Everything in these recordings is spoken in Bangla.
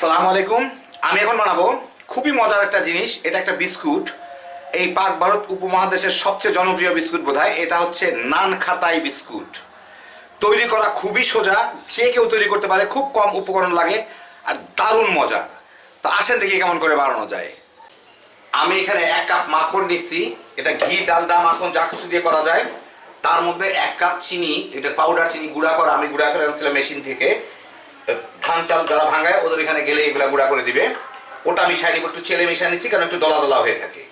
আসসালামু আলাইকুম। আমি এখন বানাবো খুবই মজার একটা জিনিস, এটা একটা বিস্কুট। এই পাক ভারত উপমহাদেশের সবচেয়ে জনপ্রিয় বিস্কুট বোধহয়, এটা হচ্ছে নান খাতাই বিস্কুট। তৈরি করা খুবই সোজা, যে কেউ তৈরি করতে পারে, খুব কম উপকরণ লাগে আর দারুণ মজা তো আসেন দেখি কেমন করে বানানো যায়। আমি এখানে এক কাপ মাখন নিচ্ছি এটা ঘি ডালদা মাখন, যা কিছু দিয়ে করা যায়। তার মধ্যে এক কাপ চিনি, এটা পাউডার চিনি, গুঁড়া করা, আমি গুঁড়া করে আনছিলাম মেশিন থেকে। ধান চাল যারা ভাঙায়, ওদের এখানে গেলে এগুলা গুঁড়া করে দিবে। ওটা আমি নিব একটু ছেলে মিশাই নিচ্ছি, কারণ একটু দলা দলা হয়ে থাকে।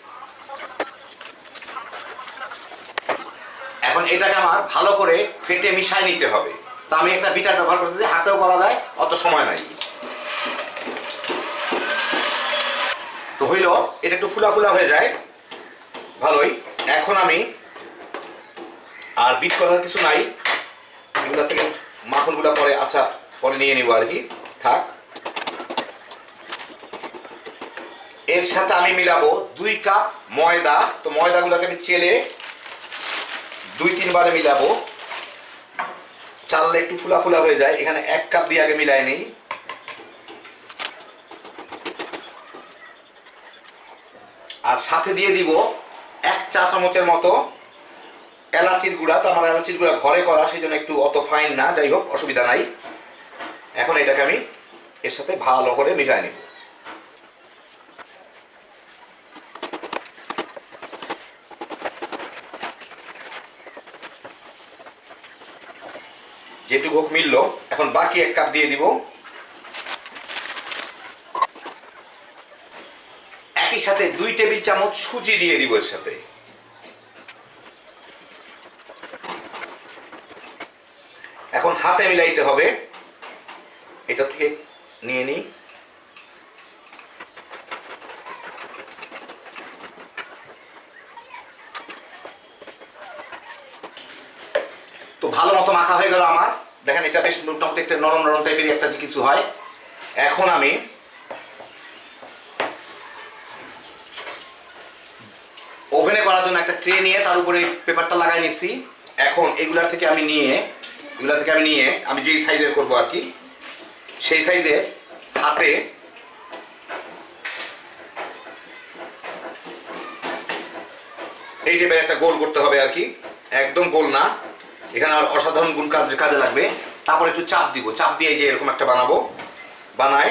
এখন এটাকে আমার ভালো করে ফেটে মিশাই নিতে হবে। তা আমি একটা বিটার ব্যবহার করতেছি, হাতেও করা যায়, অত সময় নাই। তো হইল, এটা একটু ফুলা ফুলা হয়ে যায়। ভালোই। এখন আমি আর বিট করার কিছু নাই। এগুলা থেকে মাখনগুলা পরে আচ্ছা পরে নিয়ে নিব আর কি। থাক। এর সাথে আমি মিলাবো দুই কাপ ময়দা। তো ময়দাগুলোকে আমি চেলে দুই তিনবারে মিলাবো। চাললে একটু ফুলা ফুলা হয়ে যায়। এখানে এক কাপ দিয়ে আগে মিলাই নিই। আর সাথে দিয়ে দিব এক চা চামচের মতো এলাচির গুঁড়া। তো আমার এলাচির গুঁড়া ঘরে করা, সেই জন্য একটু অত ফাইন না। যাই হোক, অসুবিধা নাই। এখন এটাকে আমি এর সাথে ভালো করে মিশাই নিব। যেটুকু মিলল, এখন বাকি এক কাপ দিয়ে দিব। একই সাথে দুই টেবিল চামচ সুজি দিয়ে দিব এর সাথে। এখন হাতে মিলাইতে হবে। নিয়ে নিই। তো ভালো মতো মাখা হয়ে গেল আমার। দেখেন, এটা বেশ মোটামুটি একটা নরম নরম একটা কিছু হয়। এখন আমি ওভেনে করার জন্য একটা ট্রে নিয়ে তার উপরে পেপারটা লাগাই নিচ্ছি এখন এগুলার থেকে আমি নিয়ে, এগুলা থেকে আমি নিয়ে আমি যেই সাইজের করব আর কি, সেই সাইজের হাতে। এই টাইপের একটা গোল করতে হবে আর কি। একদম গোল না। এখানে আর অসাধারণ গুণ কাজ কাজে লাগবে। তারপর একটু চাপ দিব। চাপ দিয়ে যে এরকম একটা বানাবো। বানায়।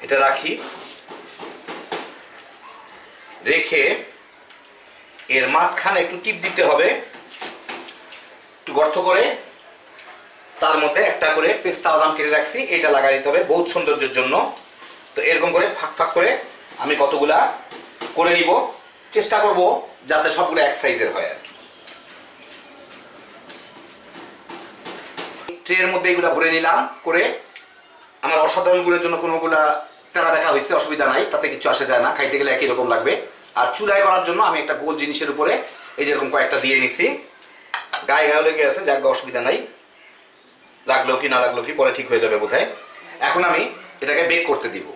এটা রাখি। রেখে এর মাঝখানে একটু টিপ দিতে হবে। একটু গর্ত করে। তার মধ্যে একটা করে পেস্তা বাদাম কেটে রাখছি, এটা লাগাই দিতে হবে বহুত সৌন্দর্যের জন্য। তো এরকম করে ফাঁক ফাঁক করে আমি কতগুলা করে নিব, চেষ্টা করব যাতে সবগুলো এক সাইজের হয় আর কি। ট্রের মধ্যে এগুলো ভরে নিলাম করে আমার অসাধারণ গুণের জন্য কোনোগুলা তেরা দেখা হয়েছে, অসুবিধা নাই, তাতে কিছু আসে যায় না, খাইতে গেলে একই রকম লাগবে। আর চুলায় করার জন্য আমি একটা গোল জিনিসের উপরে এই যেরকম কয়েকটা দিয়ে নিছি। গায়ে গায়ে লেগে আছে, যাক অসুবিধা নাই। লাগল কি, না লাগল কি, পরে ঠিক হয়ে যাবে বোধহয়। এখন আমি এটাকে বেক করতে দিব।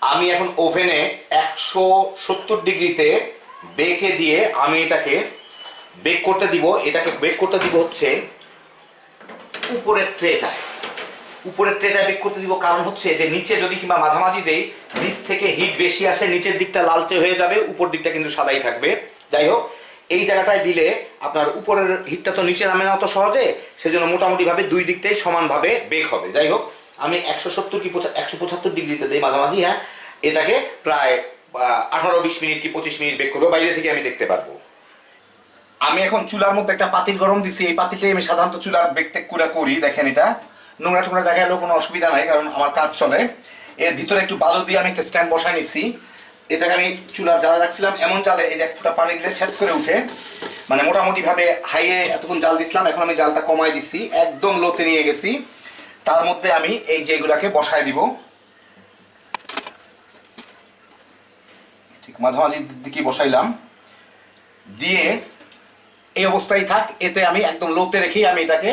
আমি এখন ওভেনে একশো সত্তর ডিগ্রিতে বেকে দিয়ে আমি এটাকে বেক করতে দিব। এটাকে বেক করতে দিব হচ্ছে উপরের ট্রেটায়। উপরের ট্রেটায় বেক করতে দিব কারণ হচ্ছে যে নিচে যদি কিংবা মাঝামাঝি দেই, নিচ থেকে হিট বেশি আসে, নিচের দিকটা লালচে হয়ে যাবে, উপর দিকটা কিন্তু সাদাই থাকবে। যাই হোক এই জায়গাটায় দিলে আপনার উপরের হিটটা তো নিচে নামে না অত সহজে, সেজন্য মোটামুটিভাবে দুই দিকটাই সমানভাবে বেক হবে। যাই হোক, আমি একশো সত্তর কি একশো পঁচাত্তর ডিগ্রিতে দিই মাঝামাঝি হ্যাঁ? এটাকে প্রায় আঠারো, বিশ মিনিট কি পঁচিশ মিনিট বেক করব, বাইরে থেকে আমি দেখতে পারব। আমি এখন চুলার মধ্যে একটা পাতিল গরম দিছি, এই পাতিলটাই আমি সাধারণত চুলার বেক টেক করে করি দেখেন এটা। নোংরা টোংরা দেখালেও কোনো অসুবিধা নাই, কারণ আমার কাজ চলে। এর ভিতরে একটু বালু দিয়ে আমি একটা স্ট্যান্ড বসাই নিচ্ছি এটাকে আমি চুলার জালে রাখছিলাম। এমন জালে এই এক ফুটা পানি দিলে সেট করে উঠে। মানে মোটামুটি ভাবে হাইয়ে এতক্ষণ জাল দিছিলাম, এখন আমি জালটা কমাই দিছি। একদম লোতে নিয়ে গেছি। তার মধ্যে আমি এই যে এগুলাকে বসায় দিব। ঠিক মাঝামাঝি দিকে বসাইলাম। দিয়ে এই অবস্থায় থাক, এতে আমি একদম লোতে রেখেই আমি এটাকে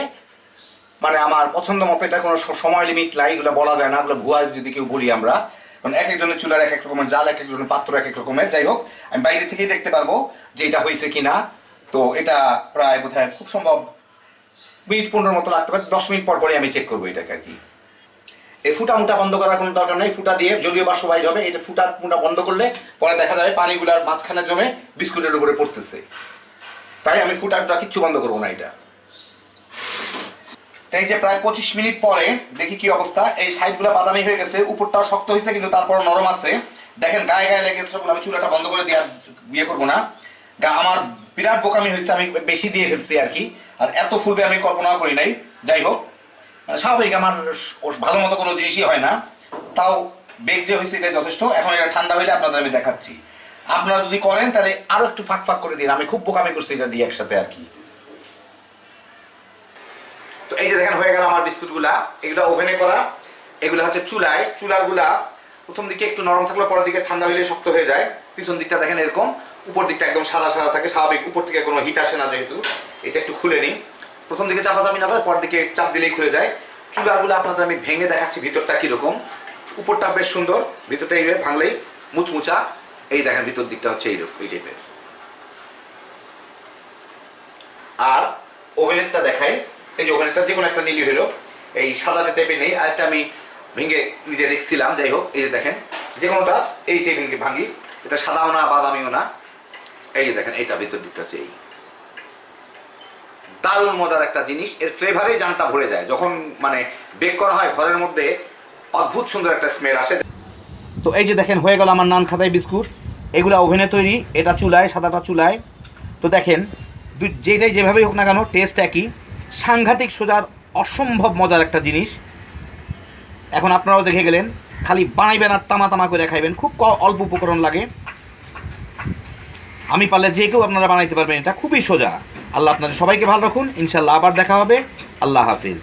মানে আমার পছন্দ মতো এটা কোনো সময় লিমিট নাই, এগুলো বলা যায় না, এগুলো ভুয়া যদি কেউ বলি আমরা। কারণ এক একজনের চুলার এক এক রকমের জাল, এক একজনের পাত্র এক এক রকমের। যাই হোক, আমি বাইরে থেকেই দেখতে পারব যে এটা হয়েছে কিনা। তো এটা প্রায় বোধহয় খুব সম্ভব মিনিট পনেরো মতো রাখতে পারে, দশ মিনিট পর পরই আমি চেক করব এটাকে আর কি। এই ফুটা মুটা বন্ধ করার কোনো দরকার নেই, ফুটা দিয়ে জলীয় বাষ্প বাইর হবে এটা ফুটা মুটা বন্ধ করলে পরে দেখা যাবে পানিগুলার মাঝখানে জমে বিস্কুটের উপরে পড়তেছে। তাই আমি ফুটা ফুটা কিচ্ছু বন্ধ করব না এটা। এই যে প্রায় পঁচিশ মিনিট পরে দেখি কি অবস্থা। এই সাইডগুলো বাদামি হয়ে গেছে, উপরটাও শক্ত হয়েছে, কিন্তু তারপর নরম আছে। দেখেন গায়ে গায়ে লেগে গেছে আমি চুলাটা বন্ধ করে দিয়ে বিয়ে করব না। আমার বিরাট বোকামি হয়েছে, আমি বেশি দিয়ে ফেলছি আর কি। আর এত ফুলবে আমি কল্পনা করি নাই। যাই হোক মানে স্বাভাবিক, আমার ভালো মতো কোনো জিনিসই হয় না। তাও বেগ যে হয়েছে এটা যথেষ্ট। এখন এটা ঠান্ডা হইলে আপনাদের আমি দেখাচ্ছি। আপনারা যদি করেন, তাহলে আরও একটু ফাঁক ফাঁক করে দিন। আমি খুব বোকামি করছি এটা দিয়ে একসাথে আর কি। এই যে দেখেন, হয়ে গেল আমার বিস্কুটগুলা। এগুলো ওভেনে করা। এগুলো হচ্ছে চুলায়। চুলারগুলা প্রথম দিকে একটু নরম থাকলে পরের দিকে ঠান্ডা হলে শক্ত হয়ে যায়। পিছন দিকটা দেখেন এরকম। উপর দিকটা একদম সাদা সাদা থাকে। স্বাভাবিক, উপর থেকে কোনো হিট আসে না যেহেতু। এটা একটু খুলে নিই। প্রথম দিকে চাপা চাপি না হয় পর দিকে চাপ দিলেই খুলে যায়। চুলাগুলো আপনাদের আমি ভেঙে দেখাচ্ছি ভিতরটা কীরকম। উপরটা বেশ সুন্দর। ভিতরটা এইভাবে ভাঙলেই মুচমুচা। এই দেখেন, ভিতর দিকটা হচ্ছে এইরকম এই টাইপের আর ওভেনেরটা দেখাই। এই যে ওভেনেরটা যে কোনো একটা নিলি হলো এই সাদা টাইপের নেই, আরেকটা আমি ভেঙে নিজে দেখছিলাম, যাই হোক, এই যে দেখেন যে কোনোটা এইটাই ভেঙে ভাঙি, এটা সাদাও না, বাদামিও না। এই যে দেখেন, এইটা ভিতর দিকটা হচ্ছে এই। দারুণ মজার একটা জিনিস, এর ফ্লেভারে জানটা ভরে যায়। যখন মানে বেক করা হয় ঘরের মধ্যে, অদ্ভুত সুন্দর একটা স্মেল আসে। তো এই যে দেখেন, হয়ে গেল আমার নান খাতায় বিস্কুট। এগুলো ওভেনে তৈরি, এটা চুলায়, সাদাটা চুলায়। তো দেখেন যেটাই যেভাবেই হোক না কেন টেস্ট একই। সাংঘাতিক সোজার অসম্ভব মজার একটা জিনিস। এখন আপনারাও দেখে গেলেন, খালি বানাইবেন আর তামা তামা করে খাইবেন, খুব অল্প উপকরণ লাগে। আমি পারলে যে কেউ আপনারা বানাইতে পারবেন, এটা খুবই সোজা। আল্লাহ আপনাদের সবাইকে ভালো রাখুন ইনশাল্লাহ আবার দেখা হবে। আল্লাহ হাফিজ।